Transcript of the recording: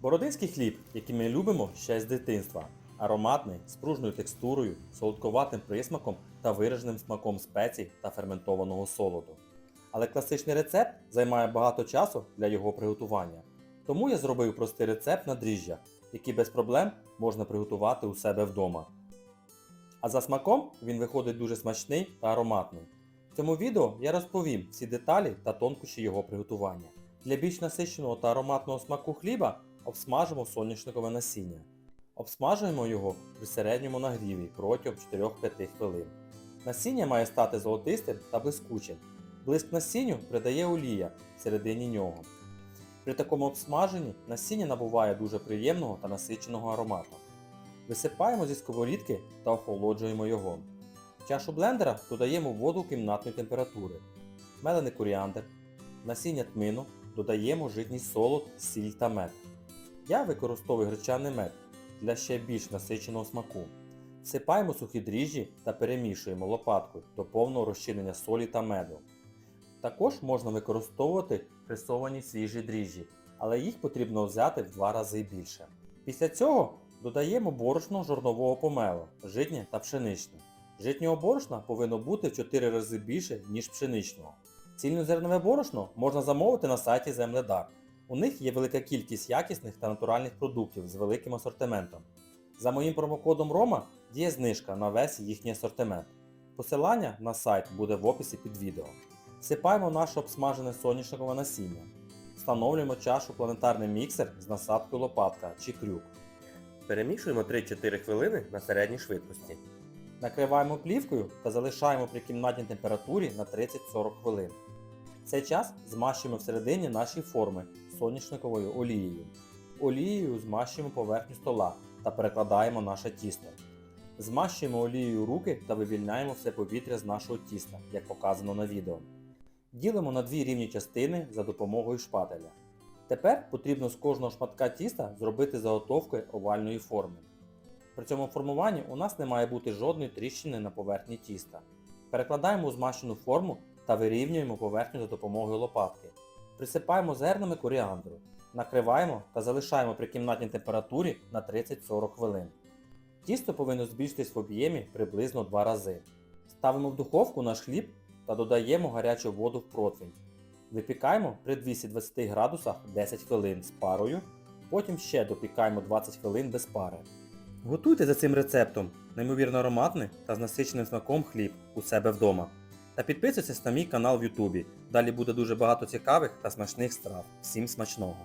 Бородинський хліб, який ми любимо ще з дитинства. Ароматний, з пружною текстурою, солодковатим присмаком та вираженим смаком спецій та ферментованого солоду. Але класичний рецепт займає багато часу для його приготування. Тому я зробив простий рецепт на дріжджах, який без проблем можна приготувати у себе вдома. А за смаком він виходить дуже смачний та ароматний. В цьому відео я розповім всі деталі та тонкощі його приготування. Для більш насиченого та ароматного смаку хліба обсмажимо соняшникове насіння. Обсмажуємо його при середньому нагріві протягом 4-5 хвилин. Насіння має стати золотистим та блискучим. Блиск насінню придає олія всередині нього. При такому обсмаженні насіння набуває дуже приємного та насиченого аромату. Висипаємо зі сковорідки та охолоджуємо його. В чашу блендера додаємо воду кімнатної температури, мелений коріандр, насіння тмину, додаємо житній солод, сіль та мед. Я використовую гречаний мед для ще більш насиченого смаку. Всипаємо сухі дріжджі та перемішуємо лопаткою до повного розчинення солі та меду. Також можна використовувати пресовані свіжі дріжджі, але їх потрібно взяти в два рази більше. Після цього додаємо борошно жорнового помелу, житнє та пшеничне. Житнього борошна повинно бути в 4 рази більше, ніж пшеничного. Цільнозернове борошно можна замовити на сайті Земледар. У них є велика кількість якісних та натуральних продуктів з великим асортиментом. За моїм промокодом ROMA діє знижка на весь їхній асортимент. Посилання на сайт буде в описі під відео. Всипаємо наше обсмажене соняшникове насіння. Встановлюємо чашу планетарний міксер з насадкою лопатка чи крюк. Перемішуємо 3-4 хвилини на середній швидкості. Накриваємо плівкою та залишаємо при кімнатній температурі на 30-40 хвилин. Цей час змащуємо всередині наші форми соняшниковою олією. Олією змащуємо поверхню стола та перекладаємо наше тісто. Змащуємо олією руки та вивільняємо все повітря з нашого тіста, як показано на відео. Ділимо на дві рівні частини за допомогою шпателя. Тепер потрібно з кожного шматка тіста зробити заготовки овальної форми. При цьому формуванні у нас не має бути жодної тріщини на поверхні тіста. Перекладаємо у змащену форму та вирівнюємо поверхню за допомогою лопатки. Присипаємо зернами коріандру. Накриваємо та залишаємо при кімнатній температурі на 30-40 хвилин. Тісто повинно збільшитись в об'ємі приблизно 2 рази. Ставимо в духовку наш хліб та додаємо гарячу воду в противень. Випікаємо при 220 градусах 10 хвилин з парою, потім ще допікаємо 20 хвилин без пари. Готуйте за цим рецептом неймовірно ароматний та з насиченим смаком хліб у себе вдома. Та підписуйтесь на мій канал в Ютубі. Далі буде дуже багато цікавих та смачних страв. Всім смачного!